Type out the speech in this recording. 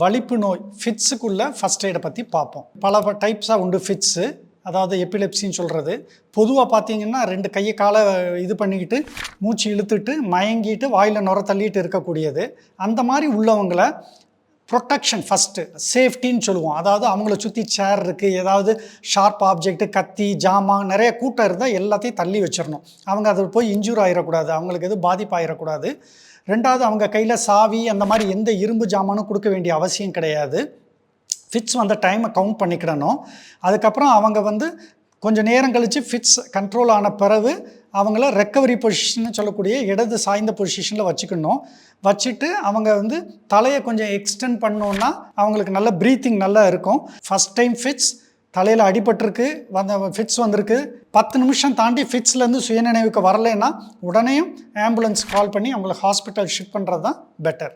வலிப்பு நோய் ஃபிட்ஸுக்குள்ள ஃபஸ்ட் எய்டை பற்றி பார்ப்போம். பல டைப்ஸாக உண்டு ஃபிட்ஸு அதாவது எபிலெப்சின்னு சொல்கிறது பொதுவாக பார்த்தீங்கன்னா ரெண்டு கையை காலை இது பண்ணிக்கிட்டு மூச்சு இழுத்துட்டு மயங்கிட்டு வாயில் நுர தள்ளிட்டு இருக்கக்கூடியது. அந்த மாதிரி உள்ளவங்களை ப்ரொட்டக்ஷன் ஃபஸ்ட்டு சேஃப்டின்னு சொல்லுவோம். அதாவது அவங்கள சுற்றி சேர் இருக்குது ஏதாவது ஷார்ப் ஆப்ஜெக்ட் கத்தி ஜாமான் நிறைய கூட்டம் இருந்தால் எல்லாத்தையும் தள்ளி வச்சிடணும். அவங்க அதில் போய் இன்ஜூர் ஆகிடக்கூடாது அவங்களுக்கு எதுவும் பாதிப்பாகிடக்கூடாது ரெண்டாவது அவங்க கையில் சாவி அந்த மாதிரி எந்த இரும்பு ஜாமானும் கொடுக்க வேண்டிய அவசியம் கிடையாது. ஃபிட்ஸ் வந்த டைமை கவுண்ட் பண்ணிக்கிடணும். அதுக்கப்புறம் அவங்க வந்து கொஞ்சம் நேரம் கழித்து ஃபிட்ஸ் கண்ட்ரோல் ஆன பிறகு அவங்கள ரெக்கவரி பொசிஷன் சொல்லக்கூடிய இடது சாய்ந்த பொசிஷனில் வச்சுக்கணும். வச்சுட்டு அவங்க வந்து தலையை கொஞ்சம் எக்ஸ்டெண்ட் பண்ணோன்னா அவங்களுக்கு நல்ல ப்ரீத்திங் நல்லா இருக்கும். ஃபஸ்ட் டைம் ஃபிட்ஸ் தலையில் அடிபட்டிருக்கு வந்த ஃபிட்ஸ் வந்திருக்கு. பத்து நிமிஷம் தாண்டி ஃபிட்ஸ்லேருந்து சுயநினைவுக்கு வரலைன்னா உடனே ஆம்புலன்ஸ் கால் பண்ணி அவங்களை ஹாஸ்பிட்டல் ஷிஃப்ட் பண்ணுறது தான் பெட்டர்